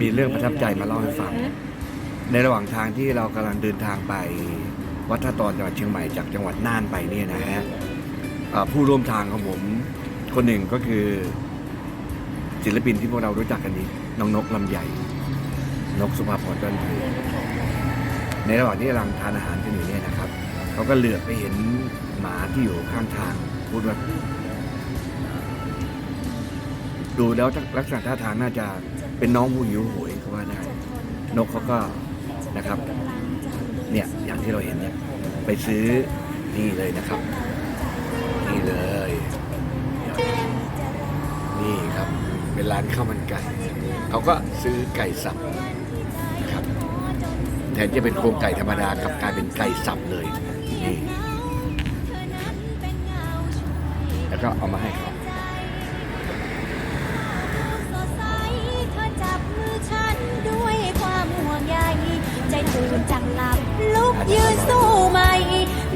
มีเรื่องประทับใจมาเล่าให้ฟัง ในระหว่างทางที่เรากำลังเดินทางไป วัดท่าตอนจังหวัดเชียงใหม่จากจังหวัดน่านไปเนี่ยนะฮะอ่อผู้ร่วมทางของผมคนหนึ่งก็คือ ศิลปินที่พวกเรารู้จักกันดีน้องนกลำใหญ่ นกสุภาพรด้านเพลในระหว่างที่กำลังทานอาหารกันอยู่เนี่ยนะครับ เขาก็เหลือบไปเห็นหมาที่อยู่ข้างทาง พูดว่า ดูแล้วลักษณะท่าทางน่าจะเป็นน้องผู้หิวโหยเขาว่าได้นกเขาก็นะครับ เนี่ยอย่างที่เราเห็นเนี่ยไปซื้อนี่เลยนะครับ นี่เลย นี่ครับเป็นร้านข้าวมันไก่เขาก็ซื้อไก่สับนะครับแทนที่จะเป็นโครงไก่ธรรมดากลับกลายเป็นไก่สับเลยนี่แล้วก็เอามาให้เขา ตื่นจังหลับลุกยืนสู้ใหม่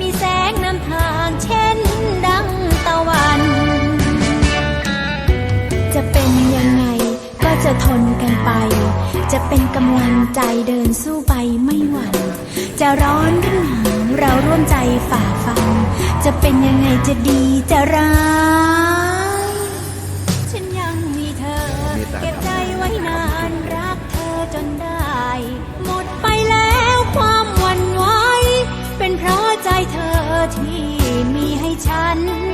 มีแสงนำทางเช่นดังตะวัน จะเป็นยังไงก็จะทนกันไป จะเป็นกำลังใจเดินสู้ไปไม่หวั่น จะร้อนหรือหนาวเราร่วมใจฝ่าฟัน จะเป็นยังไงจะดีจะร้าย ฉัน